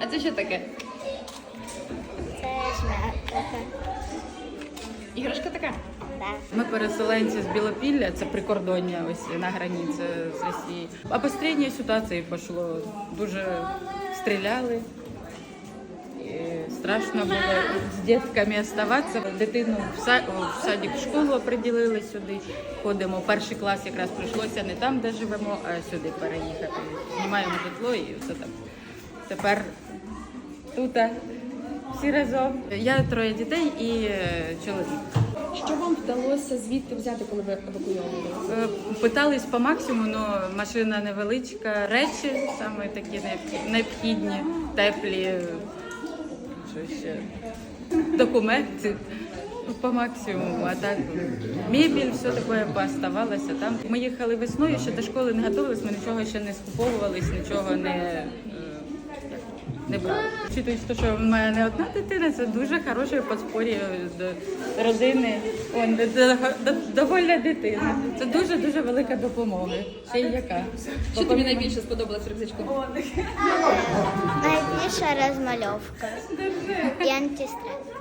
А це що таке? Це шмякота. Іграшка така? Так. Ми переселенці з Білопілля, це прикордоння ось на границі з Росією. Обострення ситуації пішло. Дуже стріляли. І страшно було з дітками оставатися. Дитину в са- в садик, в школу оприділили сюди. Ходимо. Перший клас якраз прийшлося не там, де живемо, а сюди переїхати. Знімаємо житло і все там. Тепер тут всі разом. Я троє дітей і е, чоловік. Що вам вдалося звідти взяти, коли ви евакуйовували? Е, Питались по максимуму, але машина невеличка. Речі саме такі необхід- необхідні, теплі, е, що ще, документи по максимуму. А так мебель, все таке пооставалося там. Ми їхали весною, ще до школи не готувалися, ми нічого ще не скуповувались, нічого не. Не брали. Вчитуючи те, що в мене не одна дитина, це дуже хороше подспор'я до родини. Он, до, до, довольна дитина. Це дуже дуже велика допомога. Ще й яка. Що тобі найбільше сподобалось рюкзачком? Найбільша розмальовка. І антистрес.